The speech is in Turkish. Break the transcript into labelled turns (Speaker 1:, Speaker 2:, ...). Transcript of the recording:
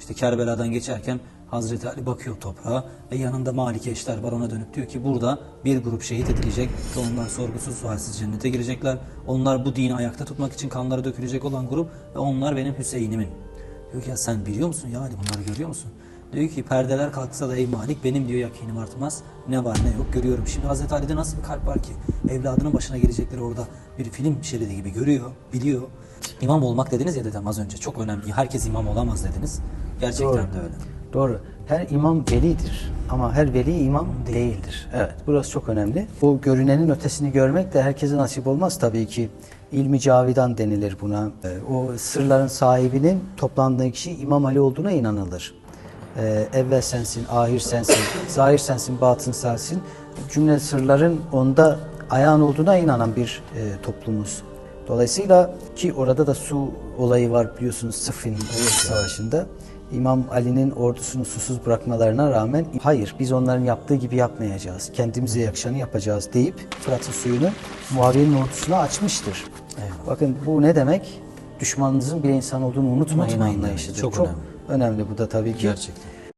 Speaker 1: İşte Kerbela'dan geçerken Hazreti Ali bakıyor toprağa ve yanında Malike eşler var ona dönüp diyor ki burada bir grup şehit edilecek ve onlar sorgusuz sualsiz cennete girecekler. Onlar bu dini ayakta tutmak için kanları dökülecek olan grup ve onlar benim Hüseyin'imin. Diyor ki ya sen biliyor musun ya Ali bunları görüyor musun? Diyor ki perdeler kalksa da ey Malik benim diyor yakinim artmaz. Ne var ne yok görüyorum. Şimdi Hazreti Ali'de nasıl bir kalp var ki? Evladının başına gelecekleri orada bir film şeridi gibi görüyor, biliyor. İmam olmak dediniz ya dedem az önce çok önemli. Herkes imam olamaz dediniz. Gerçekten
Speaker 2: Doğru.
Speaker 1: de öyle.
Speaker 2: Doğru. Her imam velidir ama her veli imam değildir. Evet, burası çok önemli. Bu görünenin ötesini görmek de herkese nasip olmaz tabii ki. İlmi cavidan denilir buna. Ee, O sırların sahibinin toplandığı kişi İmam Ali olduğuna inanılır. Ee, evvel sensin, ahir sensin, zahir sensin, batın sensin. Cümle sırların onda ayağın olduğuna inanan bir e, toplumuz. Dolayısıyla ki orada da su olayı var biliyorsunuz Sıffin Savaşı'nda. İmam Ali'nin ordusunu susuz bırakmalarına rağmen hayır biz onların yaptığı gibi yapmayacağız. Kendimize yakışanı yapacağız deyip Fırat'ın suyunu Muaviye'nin ordusuna açmıştır. Bakın bu ne demek? Düşmanınızın bir insan olduğunu unutmayın
Speaker 1: Unutmayın
Speaker 2: anlayışıdır.
Speaker 1: Çok
Speaker 2: Çok
Speaker 1: önemli.
Speaker 2: önemli bu da tabii ki.
Speaker 1: Gerçekten.